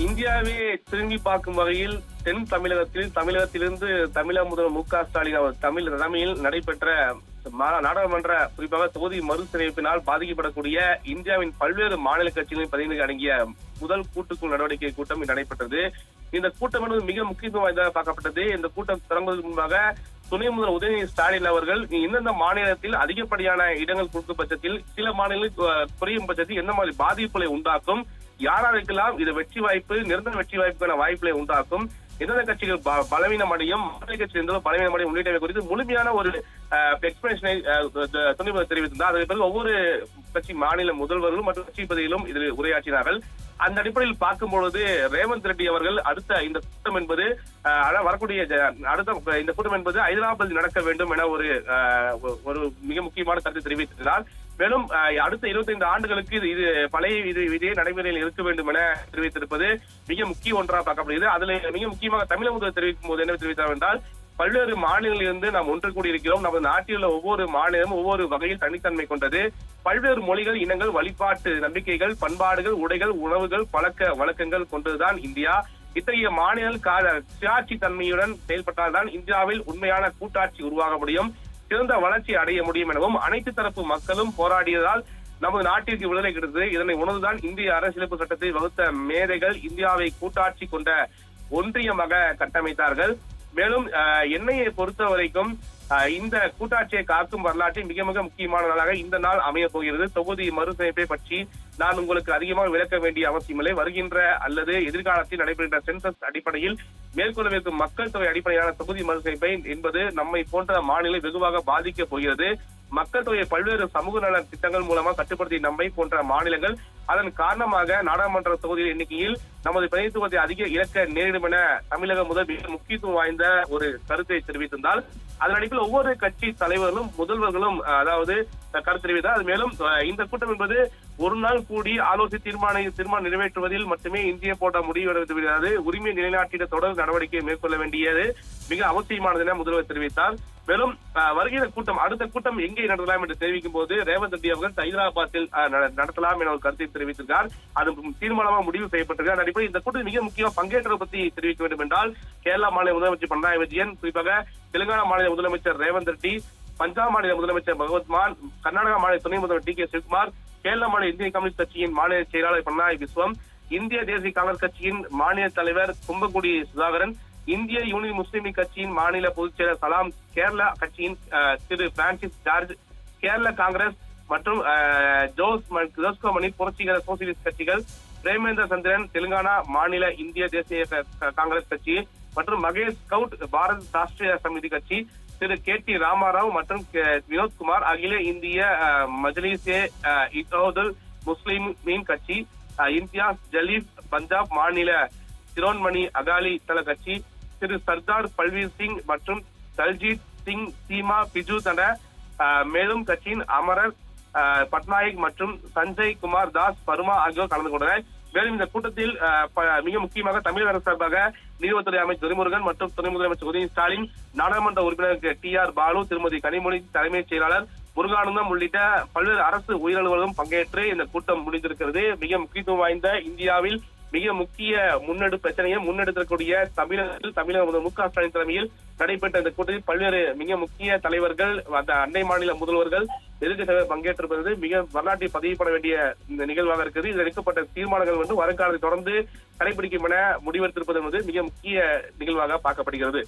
இந்தியாவே திரும்பி பார்க்கும் வகையில் தென் தமிழகத்தில் தமிழகத்திலிருந்து தமிழக முதல்வர் மு க ஸ்டாலின் அவர் தமிழ் தலைமையில் நடைபெற்ற மா- நாடாளுமன்ற குறிப்பாக தொகுதி மறுசீரமைப்பினால் பாதிக்கப்படக்கூடிய இந்தியாவின் பல்வேறு மாநில கட்சிகளின் பதிவு அடங்கிய முதல் கூட்டுக்குழு நடவடிக்கை கூட்டம் நடைபெற்றது. இந்த கூட்டம் என்பது மிக முக்கியத்துவம் வாய்ந்ததாக பார்க்கப்பட்டது. இந்த கூட்டம் தொடங்குவதற்கு முன்பாக துணை முதல்வர் உதயநிதி ஸ்டாலின் அவர்கள் எந்தெந்த மாநிலத்தில் அதிகப்படியான இடங்கள் கொடுக்கும் பட்சத்தில் சில மாநிலங்களில் குறையும் பட்சத்தில் எந்த மாதிரி பாதிப்புகளை உண்டாக்கும்? யாராருக்கெல்லாம் இது வெற்றி வாய்ப்பு நிரந்தர வெற்றி வாய்ப்புக்கான வாய்ப்புகளை உண்டாக்கும் எந்தெந்த கட்சிகள் ப- பலவீனம் அடையும் மாநில கட்சி எந்த பலவீனம் அடையும் உள்ளிட்டவை குறித்து முழுமையான ஒரு எக்ஸ்பிளேஷனை துணை தெரிவித்திருந்தார். அதற்கு பிறகு ஒவ்வொரு கட்சி மாநில முதல்வர்களும் மற்றும் கட்சி பதவியிலும் இதில் உரையாற்றினார்கள். அந்த அடிப்படையில் பார்க்கும் பொழுது ரேவந்த் ரெட்டி அவர்கள் அடுத்த இந்த கூட்டம் என்பது வரக்கூடிய அடுத்த இந்த கூட்டம் என்பது ஹைதராபாத்தில் நடக்க வேண்டும் என ஒரு அஹ், ஒரு மிக முக்கியமான கருத்தை தெரிவித்திருந்தார். மேலும் அஹ், அடுத்த 25 ஆண்டுகளுக்கு இது இது பழைய இது இதே நடைமுறையில் இருக்க வேண்டும் என தெரிவித்திருப்பது மிக முக்கிய ஒன்றாக பார்க்கப்படுகிறது. அதுல மிக முக்கியமாக தமிழக முதல்வர் தெரிவிக்கும் போது என்ன தெரிவித்தார் என்றால் பல்வேறு மாநிலங்களில் இருந்து நாம் ஒன்று கூடியிருக்கிறோம். நமது நாட்டில் உள்ள ஒவ்வொரு மாநிலமும் ஒவ்வொரு வகையில் தனித்தன்மை கொண்டது. பல்வேறு மொழிகள் இனங்கள் வழிபாட்டு நம்பிக்கைகள் பண்பாடுகள் உடைகள் உணவுகள் பழக்க வழக்கங்கள் கொண்டதுதான் இந்தியா. இத்தகைய மாநில சுயாட்சி தன்மையுடன் செயல்பட்டால்தான் இந்தியாவில் உண்மையான கூட்டாட்சி உருவாக முடியும். சிறந்த வளர்ச்சி அடைய முடியும் எனவும் அனைத்து தரப்பு மக்களும் போராடியதால் நமது நாட்டிற்கு விடுதலை கிடைத்தது. இதனை உணர்ந்துதான் இந்திய அரசியலமைப்பு சட்டத்தை வகுத்த மேதைகள் இந்தியாவை கூட்டாட்சி கொண்ட ஒன்றியமாக கட்டமைத்தார்கள். மேலும் எண்ணெயை பொறுத்த வரைக்கும் இந்த கூட்டாட்சியை காக்கும் வரலாற்றில் மிக மிக முக்கியமான நாளாக இந்த நாள் அமைய போகிறது. தொகுதி மறுசீரமைப்பை பற்றி நான் உங்களுக்கு அதிகமாக விளக்க வேண்டிய அவசியமில்லை. வருகின்ற அல்லது எதிர்காலத்தில் நடைபெறுகின்ற சென்சஸ் அடிப்படையில் மேற்கொள்ளவிருக்கும் மக்கள் தொகை அடிப்படையிலான தொகுதி மறுசீரமைப்பை என்பது நம்மை போன்ற மாநிலம் வெகுவாக பாதிக்கப் போகிறது. மக்கள் தொகையை பல்வேறு சமூக நல திட்டங்கள் மூலமாக கட்டுப்படுத்திய நம்மை போன்ற மாநிலங்கள் அதன் காரணமாக நாடாளுமன்ற தொகுதியின் எண்ணிக்கையில் நமது பிரதிநிதித்துவத்தை அதிக இழக்க நேரிடும் என தமிழக முதல் மிக முக்கியத்துவம் வாய்ந்த ஒரு கருத்தை தெரிவித்திருந்தால் அதன் அடிப்படையில் ஒவ்வொரு கட்சி தலைவர்களும் முதல்வர்களும் அதாவது கருத்து தெரிவித்தார். அது மேலும் இந்த கூட்டம் என்பது ஒரு நாள் கூடி ஆலோசி தீர்மான தீர்மானம் நிறைவேற்றுவதில் மட்டுமே இந்திய போட்ட முடிவு எடுத்துவிடாது உரிமை நிலைநாட்டிட தொடர் நடவடிக்கை மேற்கொள்ள வேண்டியது மிக அவசியமானது என முதல்வர் தெரிவித்தார். மேலும் வருகிற கூட்டம் அடுத்த கூட்டம் எங்கே நடத்தலாம் என்று தெரிவிக்கும் போது ரேவந்த் ரெட்டி அவர்கள் ஹைதராபாத்தில் நடத்தலாம் என ஒரு கருத்தை தெரிவித்திருக்கார். அது தீர்மானமாக முடிவு செய்யப்பட்டிருக்கார் அடிப்படை இந்த கூட்டம் மிக முக்கியமாக பங்கேற்றதை பற்றி தெரிவிக்க வேண்டும் என்றால் கேரளா மாநில முதலமைச்சர் பினராயி விஜயன் குறிப்பாக தெலுங்கானா மாநில முதலமைச்சர் ரேவந்த் ரெட்டி பஞ்சாப் மாநில முதலமைச்சர் பகவத் மான் கர்நாடகா மாநில துணை முதல்வர் டி கே சிவகுமார் கேரள மாநில இந்திய கம்யூனிஸ்ட் கட்சியின் மாநில செயலாளர் பினராயி விஸ்வம் இந்திய தேசிய காங்கிரஸ் கட்சியின் மாநில தலைவர் கும்பகுடி சுதாகரன் இந்திய யூனியன் முஸ்லீம் லீக் கட்சியின் மாநில பொதுச் செயலர் சலாம் கேரளா கட்சியின் திரு பிரான்சிஸ் ஜார்ஜ் கேரள காங்கிரஸ் மற்றும் ஜோஸ் ஜோஸ்கோமணி ஜோஸ்கோ மணி புரட்சிகர சோசியலிஸ்ட் கட்சிகள் பிரேமேந்திர சந்திரன் தெலுங்கானா மாநில இந்திய தேசிய க- காங்கிரஸ் கட்சி மற்றும் மகேஷ் கவுட் பாரத் ராஷ்டிரிய சமிதி கட்சி திரு கே டி ராமாராவ் மற்றும் வினோத்குமார் அகில இந்திய மஜ்லிசே மஜ்லிஸே அஹ், இத்தோதுல் முஸ்லிமின் கட்சி அஹ், இம்தியாஸ் ஜலீப் பஞ்சாப் மாநில சிரோன்மணி அகாலி தள கட்சி திரு சர்தார் பல்வீர் சிங் மற்றும் தல்ஜித் சிங் சீமா பிஜு தன மேலும் கட்சியின் அமரர் பட்நாயக் மற்றும் சஞ்சய் குமார் தாஸ் பருமா ஆகியோர் கலந்து கொண்டனர். மேலும் இந்த கூட்டத்தில் மிக முக்கியமாக தமிழக அரசு சார்பாக நீதித்துறை அமைச்சர் துரைமுருகன் மற்றும் துணை முதலமைச்சர் உதயநிதி ஸ்டாலின் நாடாளுமன்ற உறுப்பினர் டி ஆர் பாலு திருமதி கனிமொழி தலைமைச் செயலாளர் முருகானந்தம் உள்ளிட்ட பல்வேறு அரசு உயிரிழவர்களும் பங்கேற்று இந்த கூட்டம் முடிந்திருக்கிறது. மிக முக்கியத்துவம் வாய்ந்த இந்தியாவில் மிக முக்கிய முன்னெடு பிரச்சனையை முன்னெடுக்கக்கூடிய தமிழகத்தில் தமிழக முதல்வர் மு க ஸ்டாலின் தலைமையில் நடைபெற்ற இந்த கூட்டத்தில் பல்வேறு மிக முக்கிய தலைவர்கள் அந்த அண்டை மாநில முதல்வர்கள் எதிர்க்கட்சி பங்கேற்றிருப்பது மிக வரலாற்றில் பதிவுபட வேண்டிய இந்த நிகழ்வாக இருக்குது. இதில் எடுக்கப்பட்ட தீர்மானங்கள் வந்து வருங்காலத்தை தொடர்ந்து கடைபிடிக்கும் என முடிவெடுத்திருப்பது என்பது மிக முக்கிய நிகழ்வாக பார்க்கப்படுகிறது.